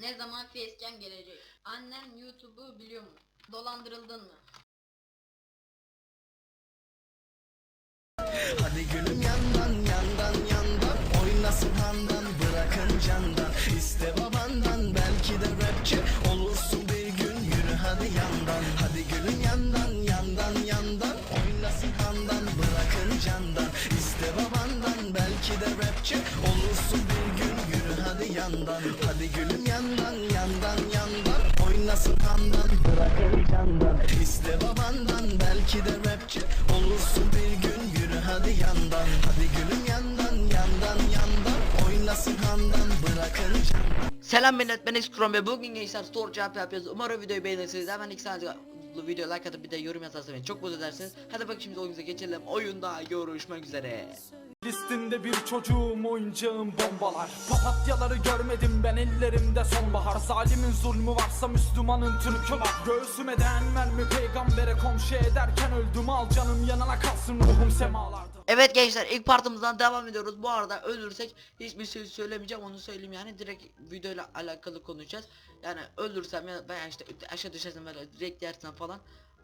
Ne zaman facecam gelecek? Annen YouTube'u biliyor mu? Dolandırıldın mı? Hadi gülüm yandan yandan yandan Oynasın handan bırakın candan İste babandan belki de rapçi Olursun bir gün yürü hadi yandan Hadi gülüm yandan yandan yandan Oynasın handan bırakın candan İste babandan belki de rapçi Olursun bir yandan Hadi gülüm yandan yandan yandan Oynasın handan bırakın candan İste babandan belki de rapçi Olursun bir gün yürü hadi yandan Hadi gülüm yandan yandan yandan Oynasın handan bırakın candan Selam millet ben Xkrom ve bugün gençler soru cevap yapıyoruz. Umarım videoyu beğenirsiniz. Hemen iki saniye bu videoya like atıp bir de yorum yazarsanız çok mutlu edersiniz. Hadi bak şimdi oyunumuza geçelim. Oyunda görüşmek üzere. Listinde bir çocuğum oyuncağım bombalar. Papatyaları görmedim ben ellerimde sonbahar. Zalimin zulmü varsa Müslümanın Türk'ü var Göğsüme değen mermi peygambere komşu ederken öldüm. Al canım yanına kalsın ruhum semalarda Evet gençler ilk partımızdan devam ediyoruz. Bu arada ölürsek hiçbir şey söylemeyeceğim onu söyleyeyim yani. Direkt videoyla alakalı konuşacağız. Yani öldürsem ya veya işte aşağı düşersem böyle direkt yersen falan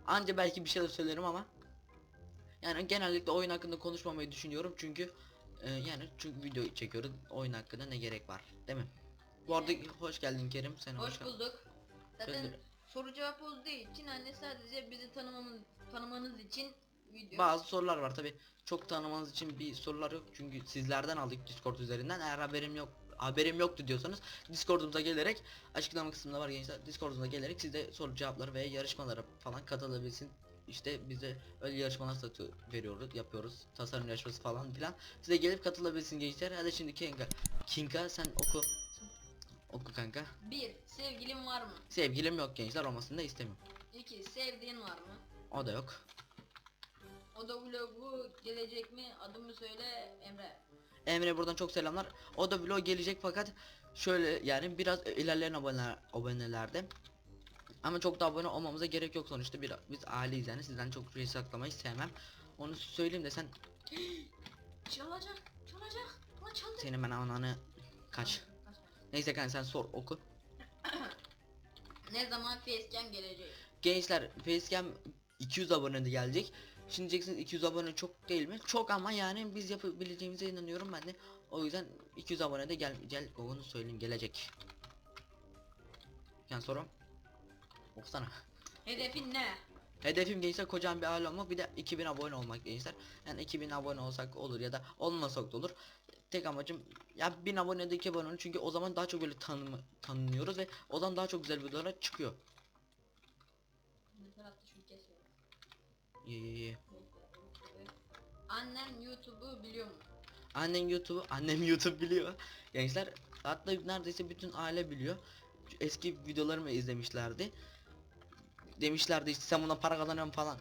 anca belki bir şeyler söylerim ama yani genellikle oyun hakkında konuşmamayı düşünüyorum çünkü e, yani çünkü video çekiyoruz oyun hakkında ne gerek var değil mi? Bu arada hoş geldin Kerim sen Hoş geldin. bulduk. Zaten Öldür. soru cevap olduğu için anne sadece bizi tanımamız, tanımanız için video. Bazı sorular var tabi çok tanımanız için bir sorular yok çünkü sizlerden aldık Discord üzerinden eğer haberim yok haberim yoktu diyorsanız Discord'umuza gelerek açıklama kısmında var gençler Discord'umuza gelerek siz de soru cevapları ve yarışmalara falan katılabilirsin işte bize öyle yarışmalar satıyor veriyoruz yapıyoruz tasarım yarışması falan filan size gelip katılabilirsin gençler hadi şimdi Kinga Kinga sen oku oku kanka Bir, sevgilin var mı? sevgilim yok gençler olmasını da istemiyorum İki, sevdiğin var mı? o da yok O da vlogu gelecek mi? Adımı söyle Emre. Emre buradan çok selamlar. O da vlog gelecek fakat şöyle yani biraz ilerleyen aboneler, abonelerde. Ama çok da abone olmamıza gerek yok sonuçta bir, biz aileyiz yani sizden çok şey saklamayı sevmem. Onu söyleyeyim de sen Çalacak, çalacak. Ulan çaldı. senin ben ananı kaç. Kaç. Neyse kanka sen sor oku. Ne zaman facecam gelecek? Gençler facecam 200 abone de gelecek. Şimdi diyeceksiniz 200 abone çok değil mi? Çok ama yani biz yapabileceğimize inanıyorum ben de. O yüzden 200 abone de gel gel onu söyleyeyim gelecek. Yani sorum. Okusana. Hedefin ne? Hedefim gençler kocaman bir aile olmak bir de 2000 abone olmak gençler. Yani 2000 abone olsak olur ya da olmasak da olur. Tek amacım ya 1000 abone de 2 abone olun çünkü o zaman daha çok böyle tanımı tanınıyoruz ve o zaman daha çok güzel videolar çıkıyor. Ye ye ye. Annen YouTube'u biliyor mu? Annem YouTube'u, annem YouTube biliyor. Gençler hatta neredeyse bütün aile biliyor. Eski videolarımı izlemişlerdi. Demişlerdi işte sen buna para kazanıyorsun falan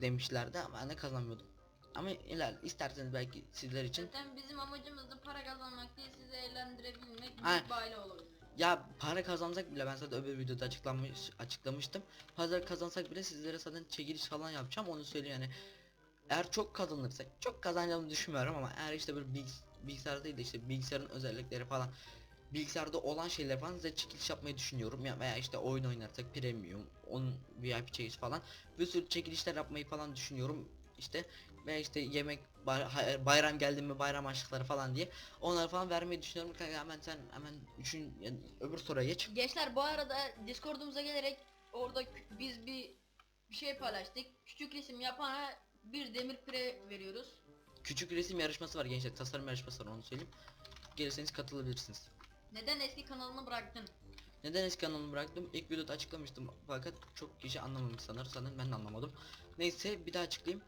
demişlerdi ama ben de kazanmıyordum. Ama iler isterseniz belki sizler için Zaten bizim amacımız da para kazanmak değil sizi eğlendirebilmek, bir aile olabilmek. ya para kazansak bile ben zaten öbür videoda açıklamış açıklamıştım. Para kazansak bile sizlere zaten çekiliş falan yapacağım onu söyleyeyim yani. Eğer çok kazanırsak çok kazanacağımı düşünmüyorum ama eğer işte böyle bilgis bilgisayar değil de işte bilgisayarın özellikleri falan bilgisayarda olan şeyler falan size çekiliş yapmayı düşünüyorum. Ya veya işte oyun oynarsak premium, onun VIP çekiliş falan. Bir sürü çekilişler yapmayı falan düşünüyorum. İşte ve işte yemek hay- bayram geldi mi bayram aşıkları falan diye. Onları falan vermeyi düşünüyorum. Kanka hemen sen hemen üçün yani öbür soruya geç. Gençler bu arada Discord'umuza gelerek orada biz bir bir şey paylaştık. Küçük resim yapana bir demir pire veriyoruz. küçük resim yarışması var gençler. Tasarım yarışması var onu söyleyeyim. Gelirseniz katılabilirsiniz Neden eski kanalını bıraktın? Neden eski kanalımı bıraktım? İlk videoda açıklamıştım fakat çok kişi anlamamış sanır. Sanırım ben de anlamadım. Neyse bir daha açıklayayım.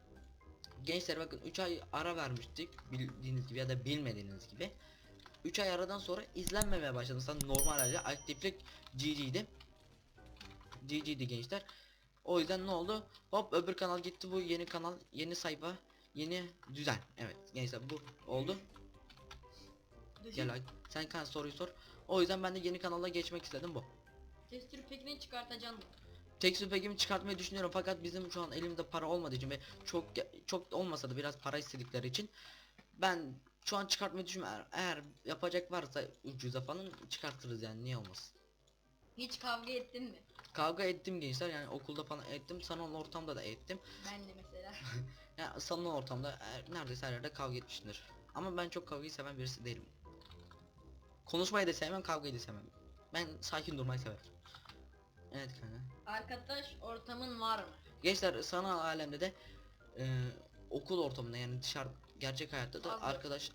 Gençler bakın 3 ay ara vermiştik bildiğiniz gibi ya da bilmediğiniz gibi. 3 ay aradan sonra izlenmemeye başladı. Sanırım normal haliyle aktiflik GG'di. GG'di gençler. O yüzden ne oldu? Hop öbür kanal gitti bu yeni kanal yeni sayfa yeni düzen. Evet gençler bu oldu. Gel ay- sen kan soruyu sor. O yüzden ben de yeni kanala geçmek istedim bu. Testür pekini çıkartacaksın. Tekstür pekimi çıkartmayı düşünüyorum fakat bizim şu an elimde para olmadığı için ve çok çok olmasa da biraz para istedikleri için ben şu an çıkartmayı düşünmüyorum. Eğer, yapacak varsa ucuza falan çıkartırız yani niye olmasın. Hiç kavga ettin mi? Kavga ettim gençler yani okulda falan ettim. Sanal ortamda da ettim. Ben de mesela. Yani sanal ortamda neredeyse her yerde kavga etmişimdir. Ama ben çok kavgayı seven birisi değilim. Konuşmayı da sevmem, kavgayı da sevmem. Ben sakin durmayı severim. Evet kanka. Arkadaş ortamın var mı? Gençler sanal alemde de e, okul ortamında yani dışarı gerçek hayatta da Fazla. arkadaş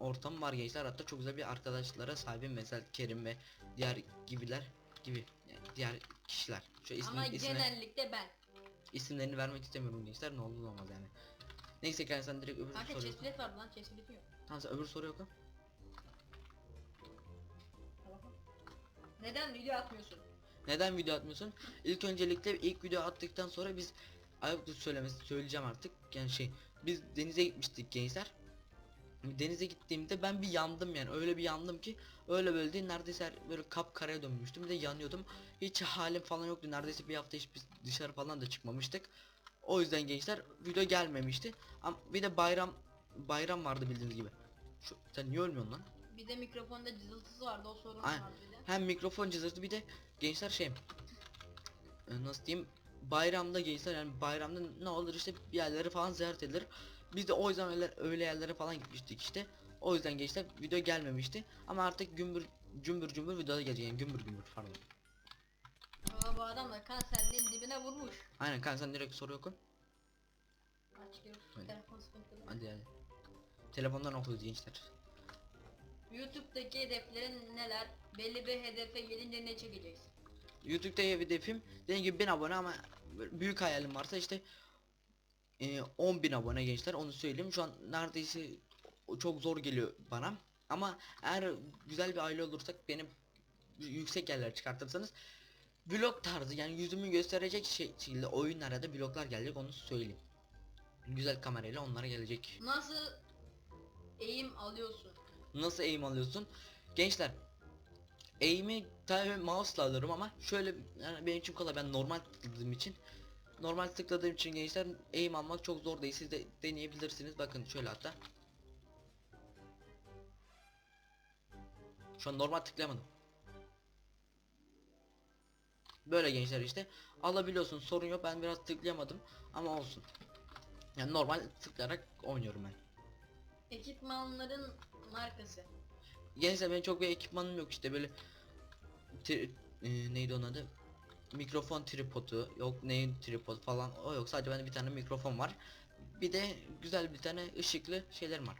ortam var gençler hatta çok güzel bir arkadaşlara sahibim mesela Kerim ve diğer gibiler gibi yani diğer kişiler. Şu ismi, Ama ismi- genellikle ben. isimlerini vermek istemiyorum gençler ne olur ne olmaz yani. Neyse kanka sen direkt öbür Kanka soruyu chestplate var lan chestplate yok. Tamam sen öbür soruyu oku. Neden video atmıyorsun? Neden video atmıyorsun? İlk öncelikle ilk video attıktan sonra biz ayıptır söylemesi söyleyeceğim artık. Yani şey biz denize gitmiştik gençler. Denize gittiğimde ben bir yandım yani öyle bir yandım ki öyle böyle değil neredeyse böyle kapkaraya dönmüştüm bir de yanıyordum. Hiç halim falan yoktu neredeyse bir hafta hiç biz dışarı falan da çıkmamıştık. O yüzden gençler video gelmemişti. Ama bir de bayram bayram vardı bildiğiniz gibi. Şu, sen niye ölmüyorsun lan? Bir de mikrofonda cızıltısı vardı o sorun Aynen. vardı bir de. Hem mikrofon cızırtı bir de gençler şey e, nasıl diyeyim bayramda gençler yani bayramda ne olur işte bir yerleri falan ziyaret edilir. Biz de o yüzden öyle, öyle yerlere falan gitmiştik işte. O yüzden gençler video gelmemişti. Ama artık gümbür cümbür cümbür videoda gelecek yani gümbür gümbür pardon. Aa bu adam da kanserliğin dibine vurmuş. Aynen kanka sen direkt soru oku. Aç gör. Hadi. Telefon sıkıntılı. Hadi hadi. Telefondan okuyoruz gençler. YouTube'daki hedeflerin neler? Belli bir hedefe gelince ne çekeceksin? YouTube'da hedefim dediğim gibi 1000 abone ama büyük hayalim varsa işte e, 10.000 abone gençler onu söyleyeyim şu an neredeyse çok zor geliyor bana ama eğer güzel bir aile olursak benim yüksek yerlere çıkartırsanız vlog tarzı yani yüzümü gösterecek şey, şekilde oyunlara da vloglar gelecek onu söyleyeyim güzel kamerayla onlara gelecek Nasıl eğim alıyorsun? Nasıl aim alıyorsun? Gençler aim'i tabii mouse'la alırım ama şöyle yani benim için kolay. Ben normal tıkladığım için normal tıkladığım için gençler aim almak çok zor değil. Siz de deneyebilirsiniz. Bakın şöyle hatta. Şu an normal tıklayamadım. Böyle gençler işte. Alabiliyorsun sorun yok. Ben biraz tıklayamadım ama olsun. Yani normal tıklayarak oynuyorum ben. Ekipmanların markası. Gençler benim çok bir ekipmanım yok işte böyle tri- e, neydi onun adı? Mikrofon tripodu yok neyin tripod falan o yok. Sadece bende bir tane mikrofon var. Bir de güzel bir tane ışıklı şeylerim var.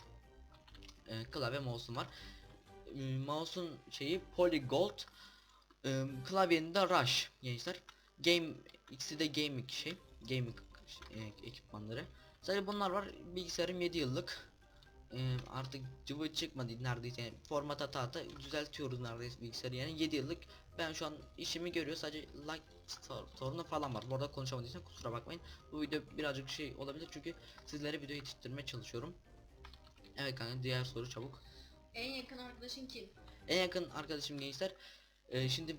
E, klavye mouse'um var. E, mouse'un şeyi polygold e, klavyenin de rush gençler. Game ikisi de gaming şey gaming e, ekipmanları. Sadece bunlar var. Bilgisayarım 7 yıllık ee, artık cıvı çıkmadı neredeyse yani format hata hata düzeltiyoruz neredeyse bilgisayarı. Yani 7 yıllık ben şu an işimi görüyor sadece like sor- sorunu falan var. Bu arada konuşamadıysam kusura bakmayın. Bu video birazcık şey olabilir çünkü sizlere video yetiştirmeye çalışıyorum. Evet kanka diğer soru çabuk. En yakın arkadaşın kim? en yakın arkadaşım gençler. Ee, şimdi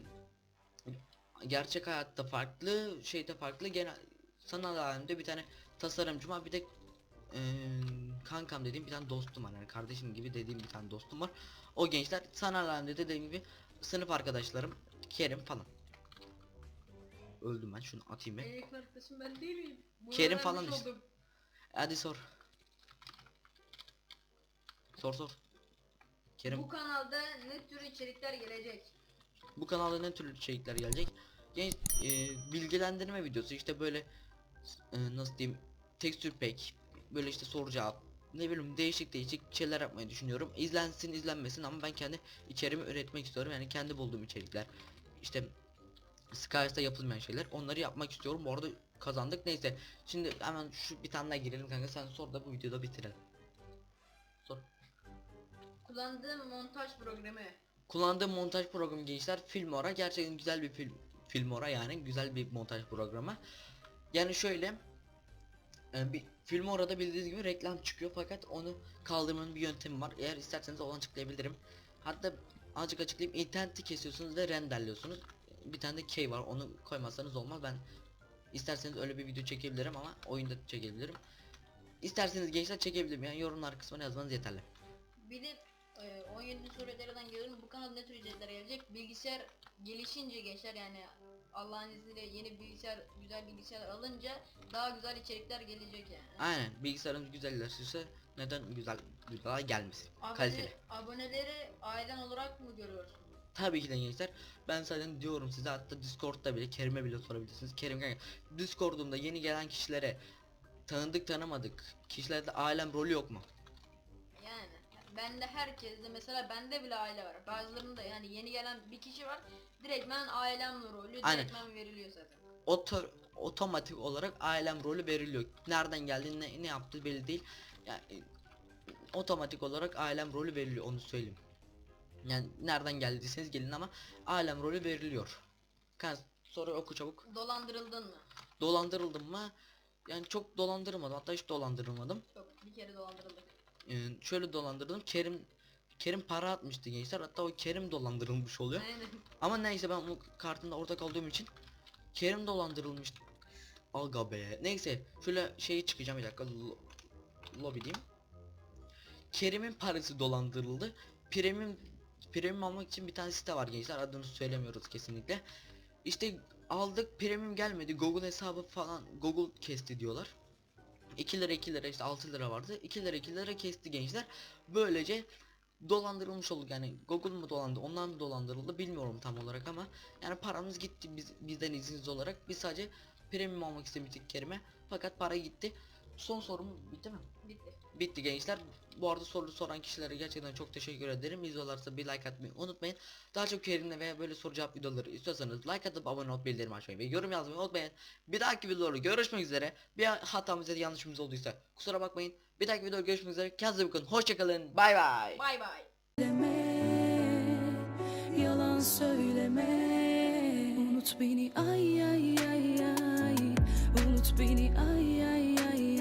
gerçek hayatta farklı şeyde farklı. Genel sanal alemde bir tane tasarımcım var. Bir de eee, kankam dediğim bir tane dostum var yani kardeşim gibi dediğim bir tane dostum var o gençler sanal alemde dediğim gibi sınıf arkadaşlarım Kerim falan öldüm ben şunu atayım En ben arkadaşım ben değil miyim? Bunu Kerim falan işte. oldum. hadi sor sor sor Kerim Bu kanalda ne tür içerikler gelecek? Bu kanalda ne türlü içerikler gelecek? Genç e, bilgilendirme videosu işte böyle e, nasıl diyeyim tekstür pack böyle işte soru cevap ne bileyim değişik değişik şeyler yapmayı düşünüyorum. İzlensin izlenmesin ama ben kendi içeriğimi üretmek istiyorum. Yani kendi bulduğum içerikler. İşte Skype'da yapılmayan şeyler. Onları yapmak istiyorum. Bu arada kazandık. Neyse. Şimdi hemen şu bir tane daha girelim kanka. Sen sor da bu videoda bitirelim. Sor. Kullandığım montaj programı. Kullandığım montaj programı gençler Filmora gerçekten güzel bir film Filmora yani güzel bir montaj programı. Yani şöyle e, bir Filmora'da bildiğiniz gibi reklam çıkıyor fakat onu kaldırmanın bir yöntemi var. Eğer isterseniz olan açıklayabilirim. Hatta azıcık açıklayayım interneti kesiyorsunuz ve renderliyorsunuz. Bir tane de key var onu koymazsanız olmaz. Ben isterseniz öyle bir video çekebilirim ama oyunda çekebilirim. İsterseniz gençler çekebilirim yani yorumlar kısmına yazmanız yeterli. Bir de Ee, 17. sorulardan geliyorum. Bu kanalda ne tür içerikler gelecek? Bilgisayar gelişince gençler yani Allah'ın izniyle yeni bilgisayar, güzel bilgisayar alınca daha güzel içerikler gelecek yani. Aynen bilgisayarımız güzelleşirse neden güzel videolar gelmesin. Kaliteli. Abone, aboneleri aileden olarak mı görüyorsun? Tabii ki de gençler. Ben zaten diyorum size hatta Discord'da bile Kerim'e bile sorabilirsiniz. Kerim kanka Discord'umda yeni gelen kişilere tanıdık tanımadık kişilerde ailem rolü yok mu? Yani bende herkeste mesela bende bile aile var. Bazılarında yani yeni gelen bir kişi var. Direktmen ailemle rolü Aynen. direktmen veriliyor zaten. Oto, otomatik olarak ailem rolü veriliyor. Nereden geldi ne, ne yaptı belli değil. Yani e, otomatik olarak ailem rolü veriliyor onu söyleyeyim. Yani nereden geldiyseniz gelin ama ailem rolü veriliyor. Kan soruyu oku çabuk. Dolandırıldın mı? Dolandırıldım mı? Yani çok dolandırmadım hatta hiç dolandırılmadım. Yok bir kere dolandırıldık. Ee, şöyle dolandırdım. Kerim Kerim para atmıştı gençler. Hatta o Kerim dolandırılmış oluyor. Aynen. Ama neyse ben onun kartında ortak olduğum için Kerim dolandırılmış. Aga be. Neyse şöyle şeyi çıkacağım bir dakika. Lo lobby diyeyim. Kerim'in parası dolandırıldı. Premium premium almak için bir tane site var gençler. Adını söylemiyoruz kesinlikle. İşte aldık premium gelmedi. Google hesabı falan Google kesti diyorlar. 2 lira 2 lira işte 6 lira vardı. 2 lira 2 lira kesti gençler. Böylece dolandırılmış olduk yani Google mu dolandı onlar mı dolandırıldı bilmiyorum tam olarak ama yani paramız gitti biz, bizden izinsiz olarak biz sadece premium almak istemiştik Kerim'e fakat para gitti son sorum bitti mi? Bitti. Bitti gençler. Bu arada soru soran kişilere gerçekten çok teşekkür ederim. İzliyorlarsa bir like atmayı unutmayın. Daha çok Kerim'le veya böyle soru cevap videoları istiyorsanız like atıp abone olup bildirim açmayı ve yorum yazmayı unutmayın. Bir dahaki videoda görüşmek üzere. Bir hatamız ya da yanlışımız olduysa kusura bakmayın. Bir dahaki videoda görüşmek üzere. Kendinize iyi bakın. Hoşçakalın. Bay bay. Bay bay. Yalan söyleme. Unut beni ay ay ay ay. Unut beni ay ay ay ay